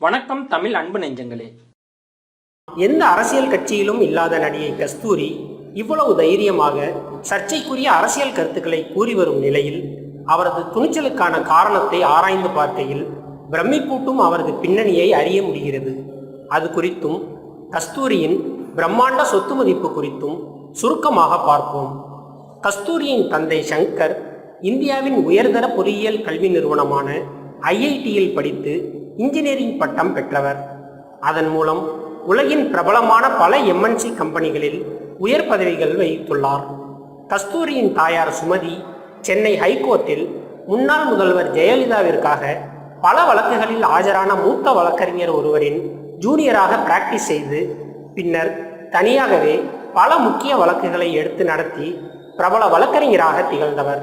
வணக்கம் தமிழ் அன்பு நெஞ்சங்களே. எந்த அரசியல் கட்சியிலும் இல்லாத நடிகை கஸ்தூரி இவ்வளவு தைரியமாக சர்ச்சைக்குரிய அரசியல் கருத்துக்களை கூறி வரும் நிலையில் அவரது துணிச்சலுக்கான காரணத்தை ஆராய்ந்து பார்க்கையில் பிரமிப்பூட்டும் அவரது பின்னணியை அறிய முடிகிறது. அது குறித்தும் கஸ்தூரியின் பிரம்மாண்ட சொத்து மதிப்பு குறித்தும் சுருக்கமாக பார்ப்போம். கஸ்தூரியின் தந்தை சங்கர் இந்தியாவின் உயர்தர பொறியியல் கல்வி நிறுவனமான ஐஐடியில் படித்து இன்ஜினியரிங் பட்டம் பெற்றவர். அதன் மூலம் உலகின் பிரபலமான பல எம்என்சி கம்பெனிகளில் உயர் பதவிகள் வகித்துள்ளார். கஸ்தூரியின் தாயார் சுமதி சென்னை ஹைகோர்ட்டில் முன்னாள் முதல்வர் ஜெயலலிதாவிற்காக பல வழக்குகளில் ஆஜரான மூத்த வழக்கறிஞர் ஒருவரின் ஜூனியராக பிராக்டிஸ் செய்து பின்னர் தனியாகவே பல முக்கிய வழக்குகளை எடுத்து நடத்தி பிரபல வழக்கறிஞராக திகழ்ந்தவர்.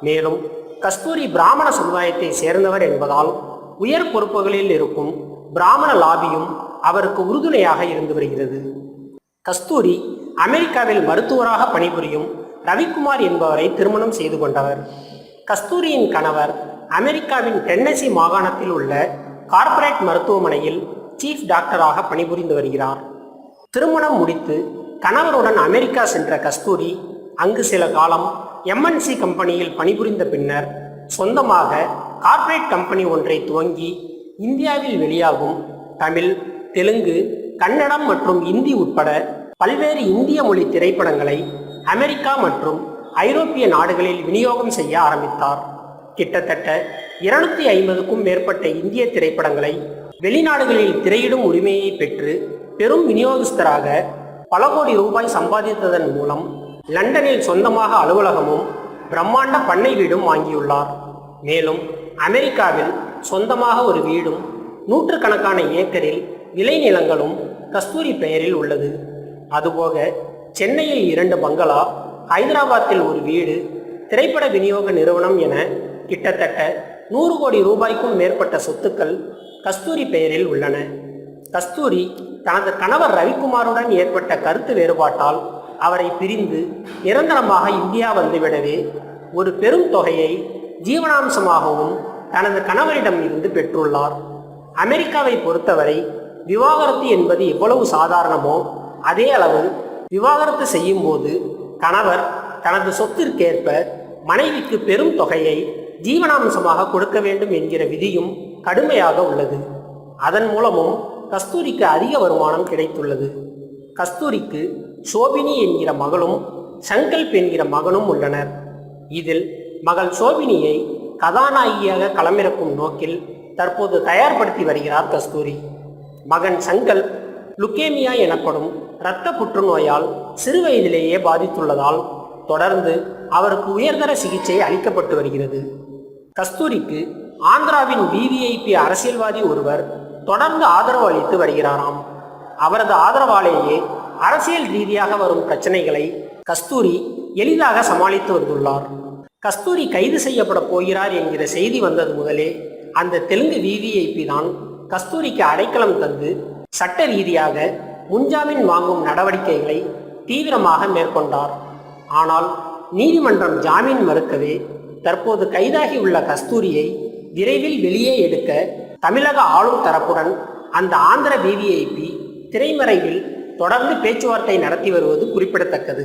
மேலும் கஸ்தூரி பிராமண சமுதாயத்தை சேர்ந்தவர் என்பதால் உயர் பொறுப்புகளில் இருக்கும் பிராமண லாபியும் அவருக்கு உறுதுணையாக இருந்து வருகிறது. கஸ்தூரி அமெரிக்காவில் மருத்துவராக பணிபுரியும் ரவிக்குமார் என்பவரை திருமணம் செய்து கொண்டவர். கஸ்தூரியின் கணவர் அமெரிக்காவின் டென்னசி மாகாணத்தில் உள்ள கார்ப்பரேட் மருத்துவமனையில் சீஃப் டாக்டராக பணிபுரிந்து வருகிறார். திருமணம் முடித்து கணவருடன் அமெரிக்கா சென்ற கஸ்தூரி அங்கு சில காலம் எம்என்சி கம்பெனியில் பணிபுரிந்த பின்னர் சொந்தமாக கார்ப்பரேட் கம்பெனி ஒன்றை துவங்கி இந்தியாவில் வெளியாகும் தமிழ் தெலுங்கு கன்னடம் மற்றும் இந்தி உட்பட பல்வேறு இந்திய மொழி திரைப்படங்களை அமெரிக்கா மற்றும் ஐரோப்பிய நாடுகளில் விநியோகம் செய்ய ஆரம்பித்தார். கிட்டத்தட்ட இருநூத்தி ஐம்பதுக்கும் மேற்பட்ட இந்திய திரைப்படங்களை வெளிநாடுகளில் திரையிடும் உரிமையை பெற்று பெரும் விநியோகஸ்தராக பல கோடி ரூபாய் சம்பாதித்ததன் மூலம் லண்டனில் சொந்தமாக அலுவலகமும் பிரம்மாண்ட பண்ணை வீடும் வாங்கியுள்ளார். மேலும் அமெரிக்காவில் சொந்தமாக ஒரு வீடும் நூற்றுக்கணக்கான ஏக்கரில் விளைநிலங்களும் கஸ்தூரி பெயரில் உள்ளது. அதுபோக சென்னையில் இரண்டு பங்களா ஹைதராபாத்தில் ஒரு வீடு திரைப்பட விநியோக நிறுவனம் என கிட்டத்தட்ட நூறு கோடி ரூபாய்க்கும் மேற்பட்ட சொத்துக்கள் கஸ்தூரி பெயரில் உள்ளன. கஸ்தூரி தனது கணவர் ரவிக்குமாருடன் ஏற்பட்ட கருத்து வேறுபாட்டால் அவரை பிரிந்து நிரந்தரமாக இந்தியா வந்துவிடவே ஒரு பெரும் தொகையை ஜீவனாம்சமாகவும் தனது கணவரிடம் இருந்து பெற்றுள்ளார். அமெரிக்காவை பொறுத்தவரை விவாகரத்து என்பது எவ்வளவு சாதாரணமோ அதே அளவு விவாகரத்து செய்யும் போது கணவர் தனது சொத்திற்கேற்ப மனைவிக்கு பெரும் தொகையை ஜீவனாம்சமாக கொடுக்க வேண்டும் என்கிற விதியும் கடுமையாக உள்ளது. அதன் மூலமும் கஸ்தூரிக்கு அதிக வருமானம் கிடைத்துள்ளது. கஸ்தூரிக்கு சோபினி என்கிற மகளும் சங்கல்ப் என்கிற மகனும் உள்ளனர். இதில் மகள் சோபினியை கதாநாயகியாக களமிறக்கும் நோக்கில் தற்போது தயார்படுத்தி வருகிறார் கஸ்தூரி. மகன் சங்கல் லுக்கேமியா எனப்படும் இரத்த புற்றுநோயால் சிறுவயதிலேயே பாதித்துள்ளதால் தொடர்ந்து அவருக்கு உயர்தர சிகிச்சை அளிக்கப்பட்டு வருகிறது. கஸ்தூரிக்கு ஆந்திராவின் விவிஐபி அரசியல்வாதி ஒருவர் தொடர்ந்து ஆதரவு அளித்து வருகிறாராம். அவரது ஆதரவாலேயே அரசியல் ரீதியாக வரும் பிரச்சனைகளை கஸ்தூரி எளிதாக சமாளித்து வந்துள்ளார். கஸ்தூரி கைது செய்யப்பட போகிறார் என்கிற செய்தி வந்தது முதலே அந்த தெலுங்கு விவிஐபி தான் கஸ்தூரிக்கு அடைக்கலம் தந்து சட்ட ரீதியாக முன்ஜாமீன் வாங்கும் நடவடிக்கைகளை தீவிரமாக மேற்கொண்டார். ஆனால் நீதிமன்றம் ஜாமீன் மறுக்கவே தற்போது கைதாகியுள்ள கஸ்தூரியை விரைவில் வெளியே எடுக்க தமிழக ஆளும் தரப்புடன் அந்த ஆந்திர விவிஐபி திரைமறைவில் தொடர்ந்து பேச்சுவார்த்தை நடத்தி வருவது குறிப்பிடத்தக்கது.